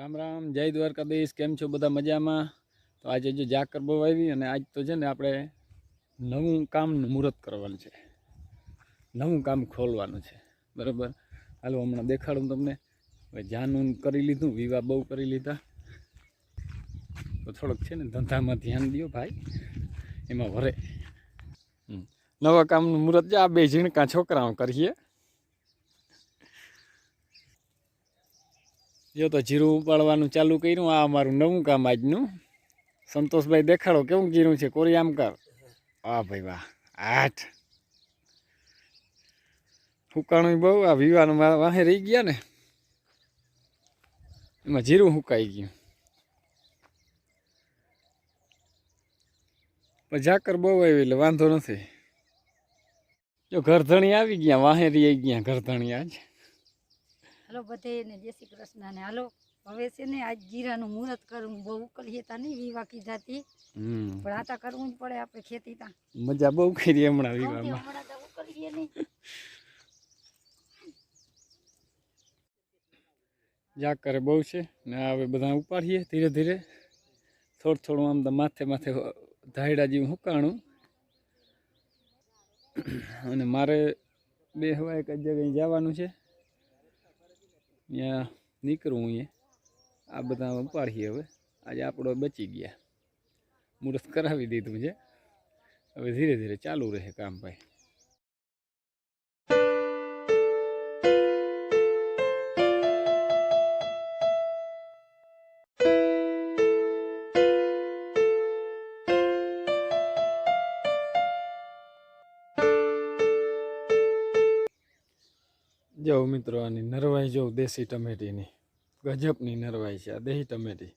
રામ રામ, જય દ્વારકાધીશ, કેમ છો બધા મજામાં? તો આજે જો જાકર બહુ આવી અને આજ તો છે ને આપણે નવું કામનું મુહૂર્ત કરવાનું છે. નવું કામ ખોલવાનું છે. બરાબર? હાલો, હમણાં દેખાડું તમને. હવે જાનું કરી લીધું, વિવાહ બહુ કરી લીધા. તો થોડોક છે ને ધંધામાં ધ્યાન દો ભાઈ. એમાં વરે. નવા કામનું મુહૂર્ત છે. આ બે ઝીણકા છોકરાઓ કરીએ. જો તો જીરું ઉપાડવાનું ચાલુ કર્યું, આ અમારું નવું કામ આજનું. સંતોષભાઈ દેખાડો, કેવું જીરું છે? કોરી આમ કર વાહ ભાઈ વાહ, આઠ. હુકાણું બહુ, આ વિવાનું વાહે રહી ગયા ને. એમાં જીરું હુકાઈ ગયું. પણ ઝાકર બહુ આવી એટલે વાંધો નથી. જો ઘરધણી આવી ગયા, વાહે રહી ગયા ઘરધણી આજ. હાલો બધે ને જય શ્રી કૃષ્ણ ને હાલો હવે છે ને આજ જીરાનું મુહૂર્ત કરવું બહુ ઉકળીએ તા નહીં વિવા કીધાતી હમ. પણ આ તો કરવું જ પડે આપણે ખેતી તા. મજા બહુ કરી હમણાં વિવામાં હમણાં તો ઉકલીએ નહીં. જાગ કરે બહુ છે. ને હવે બધા ઉપાડીએ ધીરે ધીરે. થોડું થોડું આમ તો માથે માથે ધાયડા જેવું હુકાણું. અને મારે બે હવા એક જગ્યાએ જવાનું છે. ત્યાં નીકળવું અહીંયા. આ બધા ઉપાડીએ હવે. આજે આપણો બચી ગયા. મુહૂર્ત કરાવી દીધું છે. હવે ધીરે ધીરે ચાલુ રહે કામ ભાઈ. જો મિત્રો આની નરવાઈ જો દેશી ટમેટીની. ગજબની નરવાઈ છે આ દેહી ટમેટી.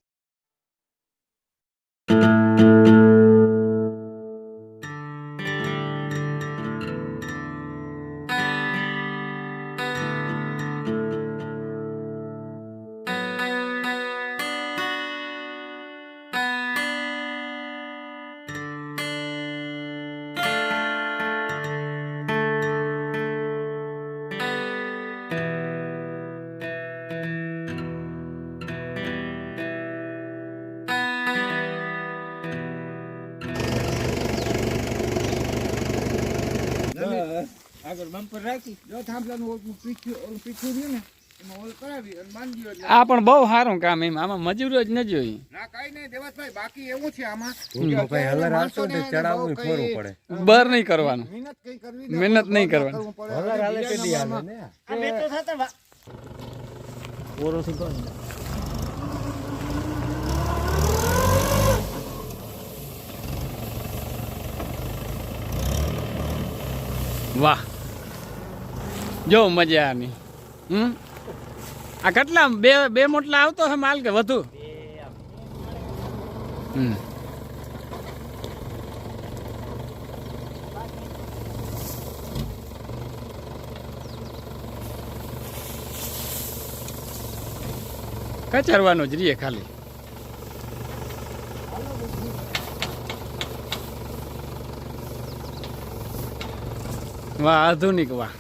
આગળ બમ્પર રાખી જો થાંભલાનું ઓલું પીઠું ઓલું પીઠું રહ્યું ને એમાં ઓલ કરાવી અને બાંધી એટલે આ પણ બહુ સારું કામ એમ આમાં મજૂરો જ ન જોઈ. ના કાંઈ નહીં દેવાસભાઈ બાકી એવું છે આમાં. ભાઈ હલર આવતો ને ચડાવવું ફરવું પડે. બર નહીં કરવાનું. મહેનત કઈ કરવી મહેનત નહીં કરવાની. હલર હાલે કે દી હાલે ને? આ બે તો થતા વા- પોરો સુધો વાહ. જો મજા આની હમ? આ કેટલા બે બે મોટલા આવતો હે માલ કે વધુ? હમ. કચરવાનો જ રહીએ ખાલી. વાહ, આધુનિક વાહ.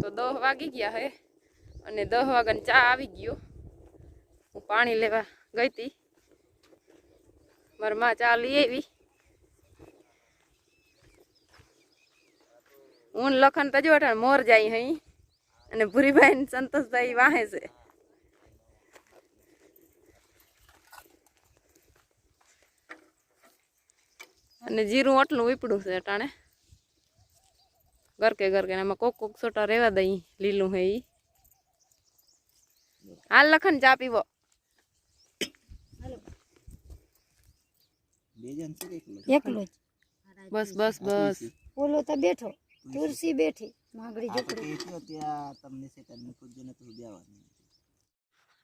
તો દહ વાગી ગયા હે અને દહ વાગ્યાને ચા આવી ગયો. હું પાણી લેવા ગઈ હતી. મારી માં ચા લઈ આવી. હું લખન તજો જો અટાણે મોર જાય હઈ અને ભૂરીભાઈ ને સંતોષભાઈ વાહે છે. અને જીરું આટલું વીપડું છે અટાણે. ગરકે ગરકે ને એમાં કોક કોક છોટા રેવા દઈ લીલું હે ઈ હાલ લખન ચા પીવો એકલો જ. બસ બસ બસ ઓલો તો બેઠો તુલસી બેઠી માગડી ઝૂંપડી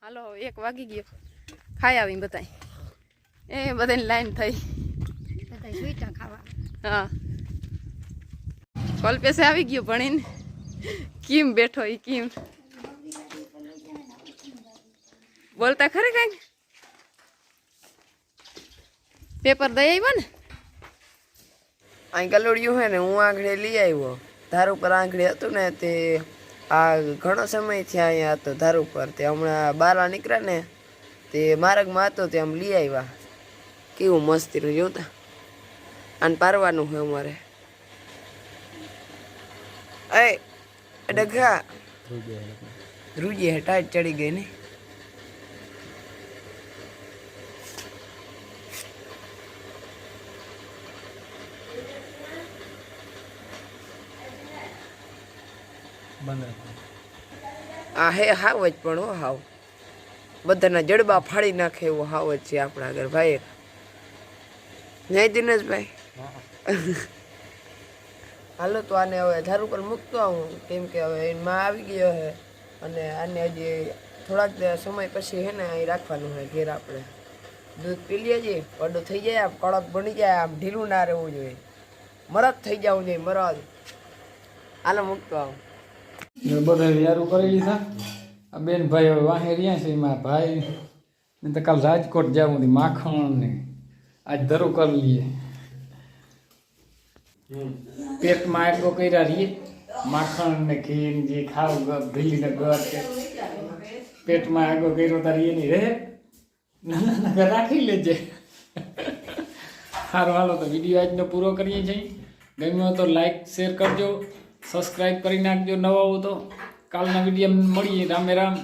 હાલો હવે એક વાગી ગયો. ખાઈ આવી બધાય. એ બધાની લાઈન થઈ. બધા સુઈટા ખાવા. હા. કલ્પેશે આવી ગયો ભણીને કેમ બેઠો એ કેમ. બોલતા ખરે કઈ? પેપર દઈ આવ્યો ને? અહીં ગલોડિયું હોય ને, હું આંગળે લઈ આવ્યો. ધાર ઉપર આંગળી હતું ને તે આ ઘણો સમય થયા અહીંયા હતો ધાર ઉપર. તે હમણાં બારા નીકળ્યા ને, તે માર્ગમાં હતો તે આમ લઈ આવ્યા. કેવું મસ્તી જોતા. અને પારવાનું હોય અમારે. એ ડઘા ધ્રુજી ચડી ગઈ ને. આ હે હાવ જ પણ હો હાવ. બધાના જડબા ફાડી નાખે એવો હાવ જ છે આપણા આગળ ભાઈ નહીં દિનેશભાઈ. હાલો, તો આને હવે ધાર ઉપર મૂકતો આવું. કેમ કે હવે એમાં આવી ગયો છે અને આને હજી થોડાક સમય પછી હે ને અહીં રાખવાનું હોય ઘેર આપણે. દૂધ પી લઈએ છીએ પડો થઈ જાય આમ, કડક બની જાય આમ, ઢીલું ના રહેવું જોઈએ. મરદ થઈ જવું જોઈએ, મરદ. હાલો, મૂકતો આવું. બધા યારું કરી લીધા આ બેન ભાઈ હવે વાહે રહ્યા છે, એમાં ભાઈ. ને તો કાલ રાજકોટ જવું માખણ ને આજ ધરું કરી લઈએ. પેટમાં એટલો કર્યા રહીએ માખણ ને ને જે ખાવ ભીલી ને ગર પેટમાં આગો કર્યો તારી એની રહે નાના ના ના રાખી લેજે. સારું હાલો તો વીડિયો આજનો પૂરો કરીએ છીએ. ગમ્યો તો લાઈક શેર કરજો. સબસ્ક્રાઈબ કરી નાખજો નવા હો તો. કાલના વીડિયો મળીએ. રામે રામ.